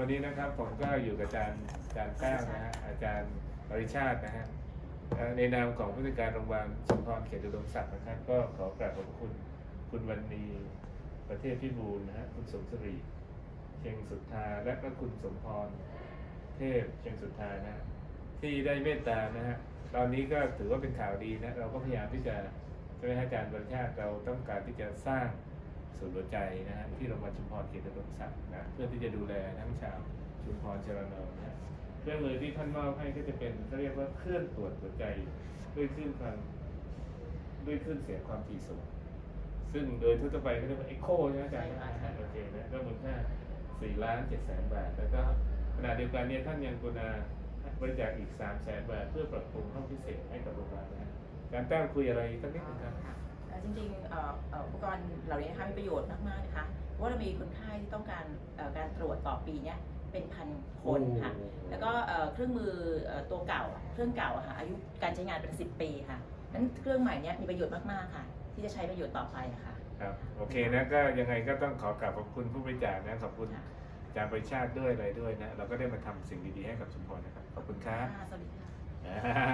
วันนี้นะครับผมก็อยู่กับอาจารย์อาจารย์แก้วนะฮะอาจารย์ปริชาตินะฮะเอ่อในนามของผู้จัดการโรงพยาบาลสมพรเขตอุดมศักดิ์นะครับก็ขอกราบขอบพระคุณคุณวันนีประเทศพิบูลนะฮะคุณสมศรีเชียงสุทธาและก็คุณสมพรเทพเชียงสุทธานะฮะที่ได้เมตตานะฮะตอนนี้ก็ถือว่าเป็นข่าวดีนะเราก็พยายามที่จะใช่ไหมฮะอาจารย์บรรชาติเราต้องการที่จะสร้าง ศูนย์หัวใจนะฮะที่โรงพยาบาลชุมพรเขตอุดมศักดิ์นะเพื่อที่จะดูแลทั้งชาวชุมพรเชลนองนะฮะเครื่องมือที่ท่านมอบให้ก็จะเป็นเขาเรียกว่าเครื่องตรวจหัวใจด้วยคลื่นความด้วยคลื่นเสียงความถี่สูงซึ่งโดยทั่วไปก็เรียกว่าเอ็กโคใช่ไหมอาจารย์โอเคนะก็มูลค่า4ล้าน7แสนบาท แล้วก็ขณะเดียวกันเนี่ยท่านยังกรุณาบริจาคอีก3แสนบาทเพื่อปรับปรุงห้องพิเศษให้กับโรงพยาบาลนะการแต้มคุยอะไรสักนิดนึงครับค่ะเอ่อ จริงๆเอ่อเอ่ออุปกรณ์เหล่านี้นะคะมีประโยชน์มากๆนะคะเพราะว่าเรามีคนไข้ที่ต้องการเอ่อการตรวจต่อปีเนี้ยเป็นพันคนค่ะโอ้แล้วก็เอ่อเครื่องมือเอ่อตัวเก่าอะเครื่องเก่าอะค่ะอายุการใช้งานเป็น 10 ปีค่ะนั้นเครื่องใหม่เนี้ยมีประโยชน์มากๆค่ะ ที่จะใช้ประโยชน์ต่อไปอะค่ะครับโอเคนะก็ยังไงก็ต้องขอกราบขอบคุณผู้บริจาคนะขอบคุณอาจารย์ปริชาติด้วยอะไรด้วยนะเราก็ได้มาทำสิ่งดีๆให้กับชุมพรนะครับขอบคุณครับค่ะสวัสดีค่ะอ่า